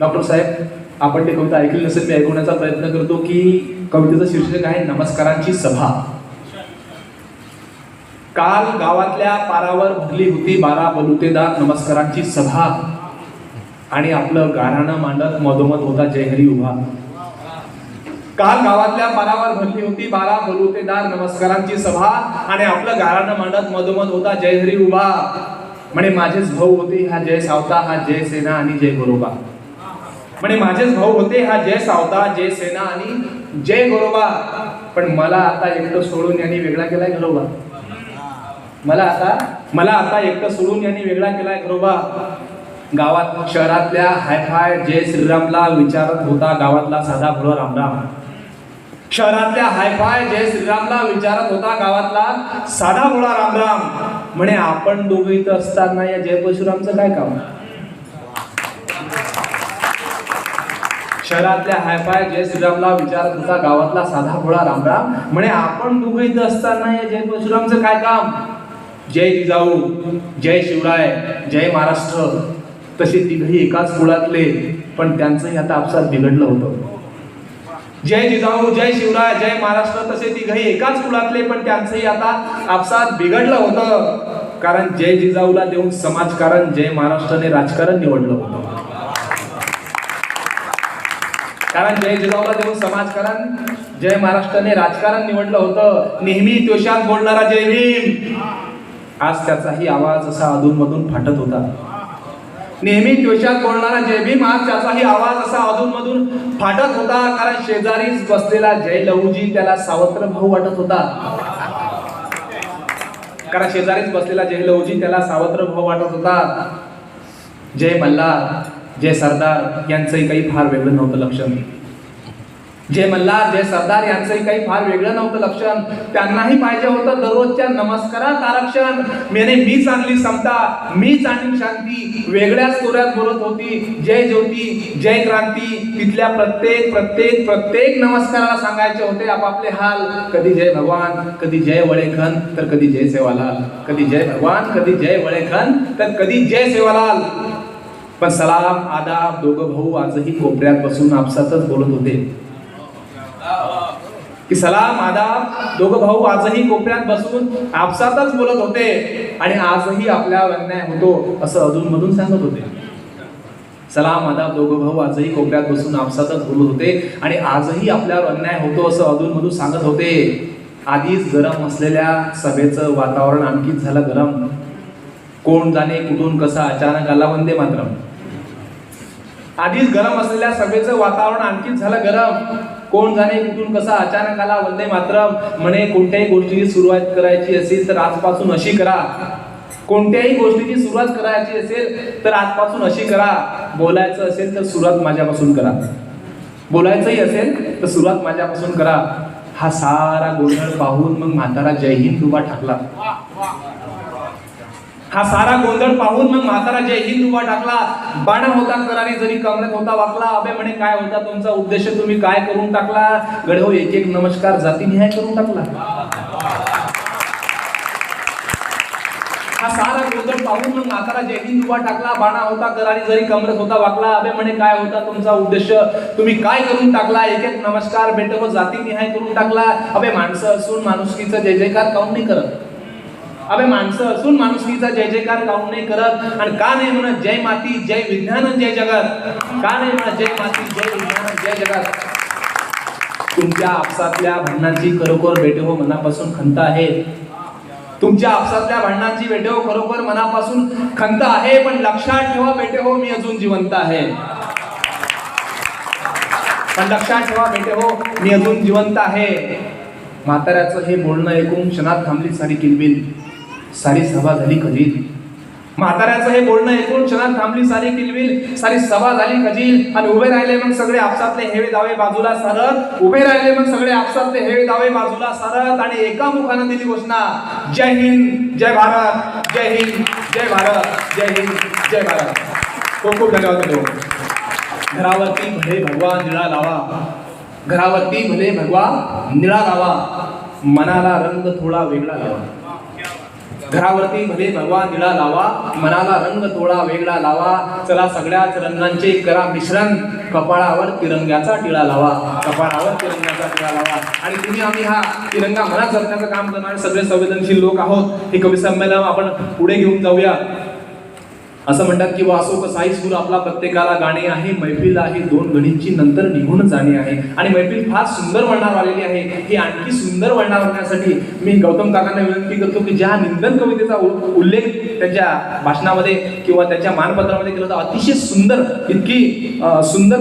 Doctor साहेब आपण ते कविता ऐकली नसेल मी ऐकवण्याचा प्रयत्न करतो की कवितेचं शीर्षक आहे नमस्कारांची सभा. काल गावातल्या पारावर भरली होती बारा बलुतेदार नमस्कारांची सभा. आणि आपलं गाराणं मांडत मधोमध होता जयहरी उभा. काल गावातल्या पारावर भरली होती बारा बलुतेदार नमस्कारांची सभा. आणि आपलं गाराणं मांडत मधोमध होता जयहरी उभा. म्हणे माझेच भाऊ होते हा जय सावता हा जय सेना आणि जय गोरोबा म्हणे माझेच भाऊ होते हा जय सावता जय सेना आणि जय गोरोबा पण मला आता एकटं सोडून यांनी वेगळा केलाय घरोबा मला आता मला आता एकटं सोडून यांनी वेगळा केलाय घरोबा गावात शहरातल्या हाय हाय जय श्रीरामला विचारत होता गावातला साधा भोळा रामराम. शहरातल्या हायफाय जय श्रीरामला विचारत होता गावातला साधा भोळा रामराम. म्हणे आपण दोघे इथं असताना या जय परशुरामचं काय काम? शहरातल्या हायफाय जय श्रीरामला विचारत होता गावातला साधा भोळा रामराम. म्हणे आपण दोघं इथं असताना या जय परशुरामचं काय काम? जय जिजाऊ जय शिवराय जय महाराष्ट्र. तसे तिघही एकाच कुळातले पण त्यांचंही आता आपसात बिघडलं होतं. जय जिजाऊ जय शिवराय जय महाराष्ट्र तसे तिघही एकाच कुळातले पण त्यांचंही आता आपसात बिघडलं होतं. कारण जय जिजाऊला देऊन समाजकारण जय महाराष्ट्राने राजकारण निवडलं होतं. कारण जय जिजाऊला देऊन समाजकारण जय महाराष्ट्राने राजकारण निवडलं होतं. नेहमी त्वशात बोलणारा जय भीम. आज त्याचाही आवाज असा अधूनमधून फाटत होता. नेहमी त्वेषात बोलणारा जय भीम आज त्याचाही आवाज असा अधूनमधून फाटत होता. कारण शेजारीच बसलेला जय लहूजी त्याला सावत्र भाऊ वाटत होता. कारण शेजारीच बसलेला जय लहूजी त्याला सावत्र भाऊ वाटत होता. जय मल्हार. जय सरदार यांचंही काही फार वेगळं नव्हतं लक्षण. जय मल्हार जय सरदार यांचंही काही फार वेगळं नव्हतं लक्षण. त्यांनाही पाहिजे होतं दररोजच्या नमस्कारात आरक्षण. मेने मीच आणली समता मीच आणली शांती. वेगळ्याच तोऱ्यात बोलत होती जय ज्योती जय क्रांती. तिथल्या प्रत्येक प्रत्येक प्रत्येक नमस्काराला सांगायचे होते आपापले हाल. कधी जय भगवान कधी जय वळेखन तर कधी जय सेवालाल. कधी जय भगवान कधी जय वळेखन तर कधी जय सेवालाल. पण सलाम आदाब दोघं भाऊ आजही कोपऱ्यात बसून आपसातच बोलत होते. की सलाम आदाब दोघं भाऊ आजही कोपऱ्यात बसून आपसातच बोलत होते आणि आजही आपल्या अन्याय होतो असं अधून मधून सांगत होते. सलाम आदाब दोघं भाऊ आजही कोपऱ्यात बसून आपसातच बोलत होते आणि आजही आपल्यावर अन्याय होतो असं अधून मधून सांगत होते. आधीच गरम असलेल्या सभेचं वातावरण आणखीच झालं गरम. कोण जाणे कुठून कसा अचानक आला वंदे मातरम. आधीच गरम असलेल्या सभेचं वातावरण आणखीच झालं गरम. कोण जाणे कुठून कसा अचानक आला वंदे मात्र म्हणे कोणत्याही गोष्टीची सुरुवात करायची असेल तर आजपासून अशी करा. कोणत्याही गोष्टीची सुरुवात करायची असेल तर आजपासून अशी करा. बोलायचं असेल तर सुरुवात माझ्यापासून करा. बोलायचंही असेल तर सुरुवात माझ्यापासून करा. हा सारा गोंधळ पाहून मग म्हातारा जय हिंद उभा ठाकला. हा सारा गोंधळ पाहून मग म्हातारा जय हिंद उभा टाकला. बाणा होता करारी जरी कमरेत होता वाकला. अबे म्हणे काय होता तुमचा उद्देश? तुम्ही काय करून टाकला? गडव हो, एक एक नमस्कार जातीनिहाय करून टाकला. हा सारा गोंधळ पाहून मग म्हातारा जय हिंद उभा टाकला. बाणा होता करारी जरी कमरेत होता वाकला. अबे म्हणे काय होता तुमचा उद्देश? तुम्ही काय करून टाकला? एक एक नमस्कार बेट हो जातीनिहाय करून टाकला. अबे माणसं असून माणुसकीचा जय जयकार काऊन नाही करत? अबे माणसं असून माणुसकीचा जय जयकार काऊन नाही करत? आणि का नाही म्हणत जय माती जय विज्ञान जय जगत? का नाही म्हणत जय माती जय विज्ञान जय जगत? तुमच्या आपसातल्या भांडणांची खरोखर बेटे हो मनापासून खंत आहे. तुमच्या आपसातल्या भांडणांची बेटे हो खरोखर मनापासून खंत आहे पण लक्षात ठेवा बेटे हो मी अजून जिवंत आहे. पण लक्षात ठेवा बेटे हो मी अजून जिवंत आहे. म्हाताऱ्याचं हे बोलणं ऐकून क्षणात थांबली सारी किलबिल. सारी सभा झाली कधी म्हाताऱ्याचं हे बोलणं ऐकून क्षणात थांबली सारी किलबिल सारी सभा झाली खजील आणि उभे राहिले मग सगळे आपसातले हेवे दावे बाजूला सारत. उभे राहिले मग सगळे आपसातले हेवे दावे बाजूला सारत. आणि एका मुखानं दिली घोषणा. जय हिंद जय भारत. जय हिंद जय भारत. जय हिंद जय भारत. खूप खूप धन्यवाद घरावरती भले भगवा निळा लावा. घरावरती भले भगवा निळा लावा. मनाला रंग थोडा वेगळा लावा. घरावरती भले भगवा निळा लावा मनाला रंग तोळा वेगळा लावा चला सगळ्याच रंगांचे करा मिश्रण कपाळावर तिरंग्याचा टिळा लावा कपाळावर तिरंग्याचा टिळा लावा. आणि तुम्ही आम्ही हा तिरंगा मनात जपण्याचं काम करणारे सगळे संवेदनशील लोक आहोत. हे कवी संमेलन आपण पुढे घेऊन जाऊया. असं म्हणतात की वासो साई सूर आपला प्रत्येकाला गाणे आहे मैफिल आहे दोन घडींची नंतर निघून जाणे आहे. आणि मैफिल फार सुंदर वळणार आलेली आहे. ही आणखी सुंदर वळणार होण्यासाठी मी गौतम काकांना विनंती करतो की ज्या निंदन कवितेचा उ- उल्लेख त्यांच्या भाषणामध्ये किंवा त्यांच्या मानपत्रामध्ये केला होता अतिशय सुंदर इतकी सुंदर